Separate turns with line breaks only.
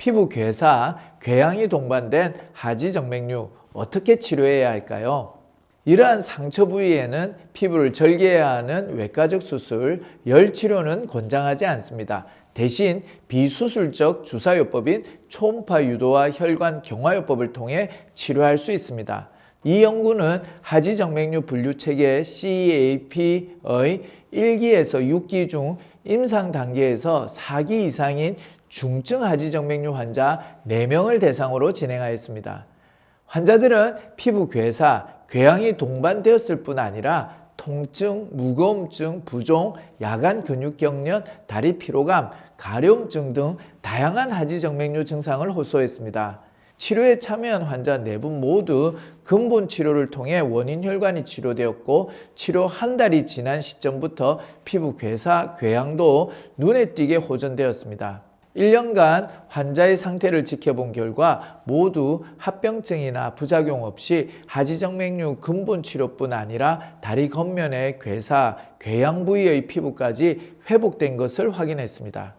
피부 괴사, 궤양이 동반된 하지정맥류 어떻게 치료해야 할까요? 이러한 상처 부위에는 피부를 절개해야 하는 외과적 수술, 열 치료는 권장하지 않습니다. 대신 비수술적 주사요법인 초음파 유도와 혈관 경화요법을 통해 치료할 수 있습니다. 이 연구는 하지정맥류 분류 체계 CAP의 1기에서 6기 중 임상 단계에서 4기 이상인 중증 하지정맥류 환자 4명을 대상으로 진행하였습니다. 환자들은 피부 괴사, 궤양이 동반되었을 뿐 아니라 통증, 무거움증, 부종, 야간 근육경련, 다리 피로감, 가려움증 등 다양한 하지정맥류 증상을 호소했습니다. 치료에 참여한 환자 네 분 모두 근본 치료를 통해 원인 혈관이 치료되었고 치료 한 달이 지난 시점부터 피부 괴사, 궤양도 눈에 띄게 호전되었습니다. 1년간 환자의 상태를 지켜본 결과 모두 합병증이나 부작용 없이 하지정맥류 근본 치료뿐 아니라 다리 겉면의 괴사, 궤양 부위의 피부까지 회복된 것을 확인했습니다.